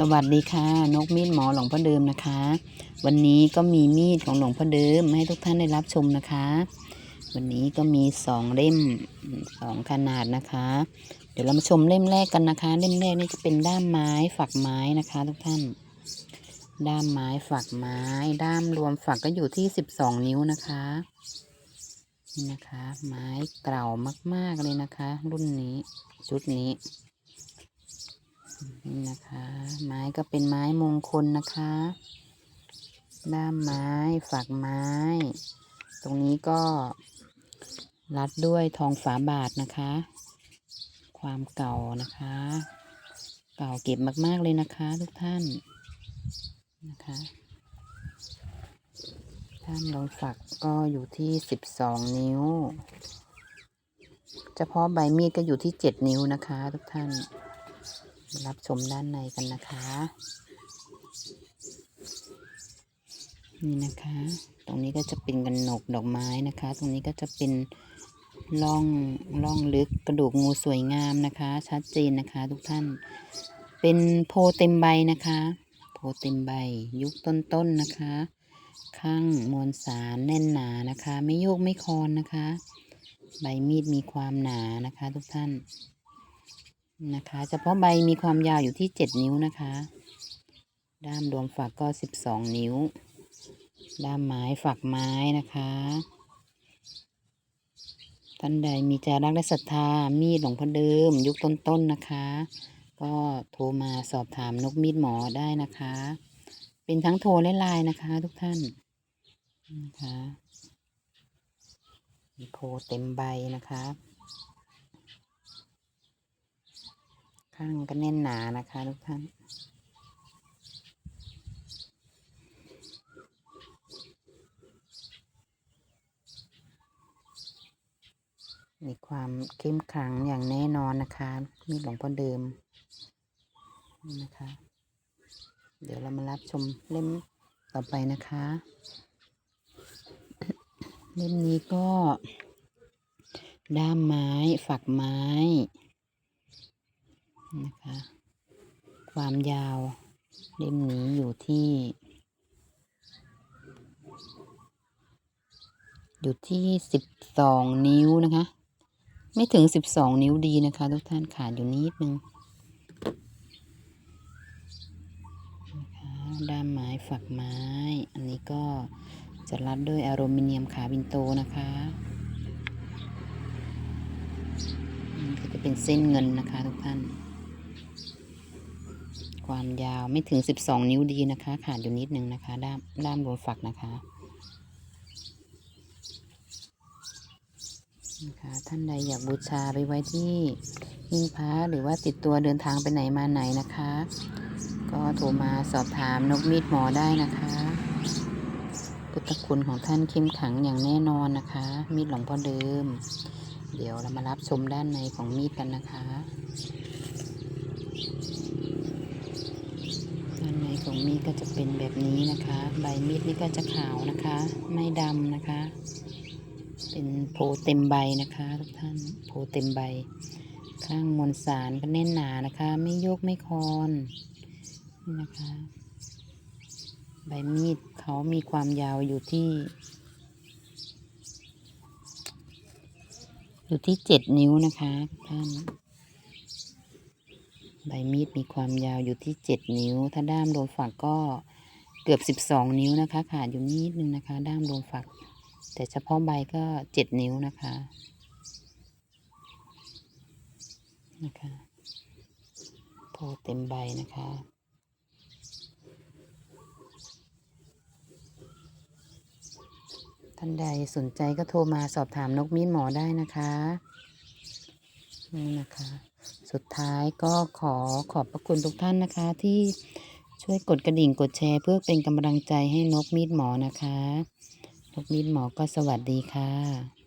สวัสดีค่ะ นกมีดหมอหลวงพ่อเดิมนะคะ วันนี้ก็มีมีดของหลวงพ่อเดิมให้ทุกท่านได้รับชมนะคะ วันนี้ก็มีสองเล่มสองขนาดนะคะ เดี๋ยวเรามาชมเล่มแรกกันนะคะ เล่มแรกนี่จะเป็นด้ามไม้ฝักไม้นะคะ ทุกท่าน ด้ามไม้ฝักไม้ ด้ามรวมฝักก็อยู่ที่สิบสองนิ้วนะคะนี่นะคะ ไม้เก่ามาก ๆเลยนะคะ รุ่นนี้ชุดนี้ นี่นะคะ ไม้ก็เป็นไม้มงคลนะคะ ด้ามไม้ฝักไม้ ตรงนี้ก็รัดด้วยทองฝาบาทนะคะ ความเก่านะคะ เก่าเก็บมาก ๆ เลยนะคะทุกท่านนะคะด้ามรองฝักก็อยู่ที่สิบสองนิ้ว เฉพาะใบมีดก็อยู่ที่เจ็ดนิ้วนะคะทุกท่าน รับชมด้านในกันนะคะ นี่นะคะ ตรงนี้ก็จะเป็นกันหนกดอกไม้นะคะ ตรงนี้ก็จะเป็นร่องร่องลึกกระดูกงูสวยงามนะคะ ชัดเจนนะคะ ทุกท่าน เป็นโพเต็มใบนะคะ โพเต็มใบ ยุคต้นๆนนะคะ ข้างมวลสารแน่นหนานะคะ ไม่โยกไม่คอนนะคะ ใบมีดมีความหนานะคะ ทุกท่าน นะคะ เฉพาะใบมีความยาวอยู่ที่เจ็ดนิ้วนะคะ ด้ามรวมฝักก็สิบสองนิ้ว ด้ามไม้ฝักไม้นะคะท่านใดมีใจรักและศรัทธา มีดหลวงพ่อเดิม ยุคต้นๆนนะคะ ก็โทรมาสอบถามนกมีดหมอได้นะคะ เป็นทั้งโทรและไลน์นะคะ ทุกท่านนะคะมีโพเต็มใบนะคะ ข้างก็แน่นหนานะคะทุกท่านมีความเข้มขลังอย่างแน่นอนนะคะ มีหลวงพ่อเดิมนะคะ เดี๋ยวเรามารับชมเล่มต่อไปนะคะ เล่มนี้ก็ ด้ามไม้ ฝักไม้ นะคะ ความยาวเล่มนี้อยู่ที่ อยู่ที่สิบสองนิ้วนะคะ ไม่ถึงสิบสองนิ้วดีนะคะ ทุกท่านขาดอยู่นิดนึงนะคะด้ามไม้ฝักไม้ อันนี้ก็จะรัดด้วยอลูมิเนียมขาบินโตนะคะนี่ก็จะเป็นเส้นเงินนะคะทุกท่าน ความยาวไม่ถึงสิบสองนิ้วดีนะคะ ขาดอยู่นิดนึงนะคะ ด้ามด้ามรฝักนะคะนะคะท่านใดอยากบูชาไปไว้ที่หิ้งพระหรือว่าติดตัวเดินทางไปไหนมาไหนนะคะ ก็โทรมาสอบถามนกมีดหมอได้นะคะ พุทธคุณของท่านเข้มขังอย่างแน่นอนนะคะ มีดหลวงพ่อเดิม เดี๋ยวเรามารับชมด้านในของมีดกันนะคะ ด้านในขอ งมีดก็จะเป็นแบบนี้นะคะ ใบมีดนี่ก็จะขาวนะคะ ไม่ดำนะคะ เป็นโพเต็มใบนะคะทุกท่านโพเต็มใบ ข้างมวลสารก็แน่นหนานะคะ ไม่โยกไม่คอนนี่นะคะ ใบมีดเขามีความยาวอยู่ที่ อยู่ที่เจ็ดนิ้วนะคะทุกท่าน ใบมีดมีความยาวอยู่ที่เจ็ดนิ้ว ถ้าด้ามรวมฝักก็เกือบสิบสองนิ้วนะคะ ขาดอยู่นิดนึงนะคะ ด้ามรวมฝัก แต่เฉพาะใบก็เจ็ดนิ้วนะคะนะคะโพเต็มใบนะคะท่านใดสนใจก็โทรมาสอบถามนกมีดหมอได้นะคะ นี่นะคะ สุดท้ายก็ขอขอบพระคุณทุกท่านนะคะ ที่ช่วยกดกระดิ่งกดแชร์เพื่อเป็นกำลังใจให้นกมีดหมอนะคะ นกมีดหมอก็สวัสดีค่ะ